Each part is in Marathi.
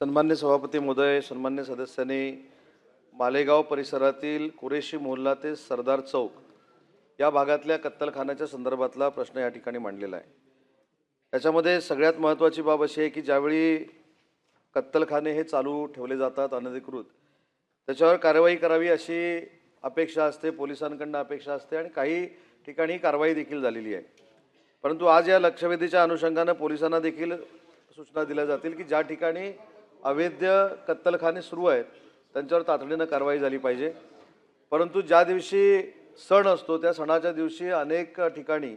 सन्मान्य सभापती महोदय सन्मान्य सदस्यांनी मालेगाव परिसरातील कुरेशी मोहल्ला ते सरदार चौक या भागातल्या कत्तलखान्याच्या संदर्भातला प्रश्न या ठिकाणी मांडलेला आहे. त्याच्यामध्ये सगळ्यात महत्त्वाची बाब अशी आहे की ज्यावेळी कत्तलखाने हे चालू ठेवले जातात अनधिकृत त्याच्यावर कारवाई करावी अशी अपेक्षा असते पोलिसांकडनं अपेक्षा असते आणि काही ठिकाणी कारवाई देखील झालेली आहे. परंतु आज या लक्षवेधीच्या अनुषंगानं पोलिसांना देखील सूचना दिल्या जातील की ज्या ठिकाणी अवैध कत्तलखाने सुरू आहेत त्यांच्यावर तातडीनं कारवाई झाली पाहिजे. परंतु ज्या दिवशी सण असतो त्या सणाच्या दिवशी अनेक ठिकाणी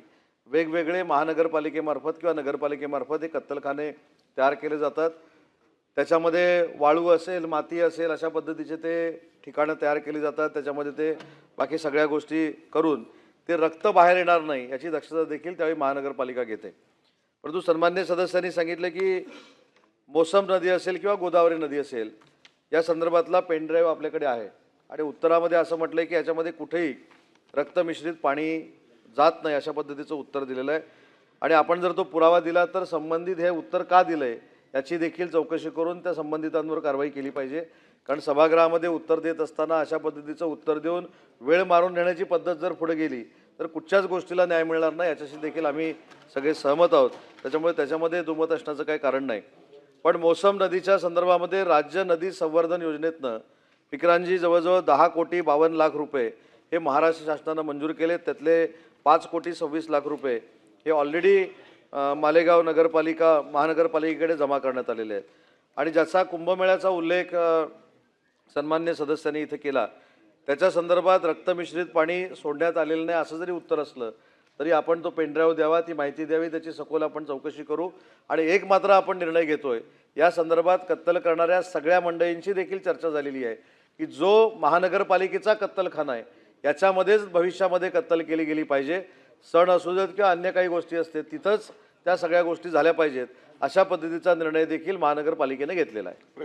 वेगवेगळे महानगरपालिकेमार्फत किंवा नगरपालिकेमार्फत हे कत्तलखाने तयार केले जातात. त्याच्यामध्ये वाळू असेल माती असेल अशा पद्धतीचे ते ठिकाणं तयार केली जातात. त्याच्यामध्ये ते बाकी सगळ्या गोष्टी करून ते रक्त बाहेर येणार नाही याची दक्षता देखील त्यावेळी महानगरपालिका घेते. परंतु सन्मान्य सदस्यांनी सांगितलं की मोसम नदी असेल किंवा गोदावरी नदी असेल या संदर्भातला पेनड्राईव्ह आपल्याकडे आहे. आणि उत्तरामध्ये असं म्हटलं आहे की याच्यामध्ये कुठेही रक्तमिश्रित पाणी जात नाही अशा पद्धतीचं उत्तर दिलेलं आहे. आणि आपण जर तो पुरावा दिला तर संबंधित हे उत्तर का दिलं आहे याची देखील चौकशी करून त्या संबंधितांवर कारवाई केली पाहिजे. कारण सभागृहामध्ये उत्तर देत असताना अशा पद्धतीचं उत्तर देऊन वेळ मारून नेण्याची पद्धत जर पुढे गेली तर कुठच्याच गोष्टीला न्याय मिळणार नाही याच्याशी देखील आम्ही सगळे सहमत आहोत. त्याच्यामुळे त्याच्यामध्ये दुमत असण्याचं काही कारण नाही. पण मोसम नदीच्या संदर्भामध्ये राज्य नदी संवर्धन योजनेतनं विक्रांजी जवळजवळ दहा कोटी बावन्न लाख रुपये हे महाराष्ट्र शासनानं मंजूर केले. त्यातले पाच कोटी सव्वीस लाख रुपये हे ऑलरेडी मालेगाव नगरपालिका महानगरपालिकेकडे जमा करण्यात आलेले आहेत. आणि ज्याचा कुंभमेळ्याचा उल्लेख सन्मान्य सदस्यांनी इथे केला त्याच्या संदर्भात रक्तमिश्रित पाणी सोडण्यात आलेलं नाही असं जरी उत्तर असलं तरी आपण तो पेनड्राईव्ह द्यावा ती माहिती द्यावी त्याची सखोल आपण चौकशी करू. आणि एक मात्र आपण निर्णय घेतोय या संदर्भात कत्तल करणाऱ्या सगळ्या मंडळींची देखील चर्चा झालेली आहे की जो महानगरपालिकेचा कत्तलखाना आहे याच्यामध्येच भविष्यामध्ये कत्तल केली गेली पाहिजे. सण असू देत किंवा अन्य काही गोष्टी असते तिथंच त्या सगळ्या गोष्टी झाल्या पाहिजेत अशा पद्धतीचा निर्णय देखील महानगरपालिकेने घेतलेला आहे.